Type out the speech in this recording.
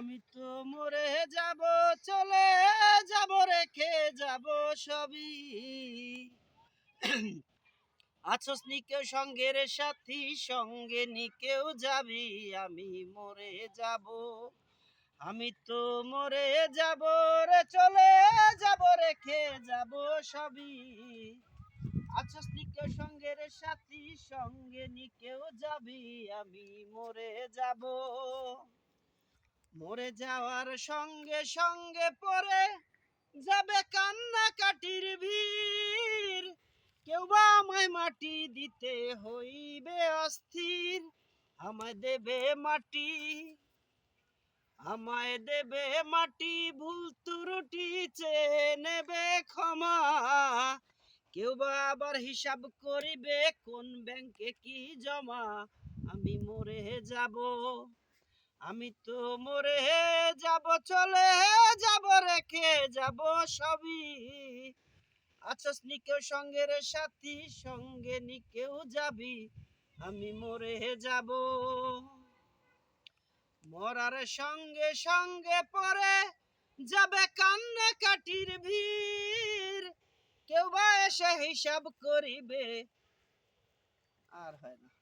আমি তো মরে যাব, চলে যাব রেখে যাব সবই। আছস নি কেউ সঙ্গের সাথী, সঙ্গে নি কেউ যাবি, আমি মরে যাব। আমি তো মরে যাব রে, চলে যাব রেখে যাব সবই। আছস নি কেউ সঙ্গের সাথী, সঙ্গে নি কেউ যাবি, আমি মরে যাব। মরে যাওয়ার সঙ্গে সঙ্গে পরে যাবে কান্না কাটির ভিড়। কেউ বা আমায় মাটি দিতে হইবে অস্থির। আমায় দেবে মাটি, আমায় দেবে মাটি, ভুল ত্রুটি চেয়ে নেবে ক্ষমা। কেউ বা আবার হিসাব করিবে কোন ব্যাংকে কি জমা। আমি মরে যাব। আমি তো মরে যাব, চলে যাব, রেখে যাব সবই। আচ্ছা নি কেউ সঙ্গের সাথী, সঙ্গে নি কেউ যাবি, আমি মরে যাব। মরার সঙ্গে সঙ্গে পরে যাবে কান্না কাটির ভিড়। কেউ বা এসে হিসাব করিবে। আর হয় না।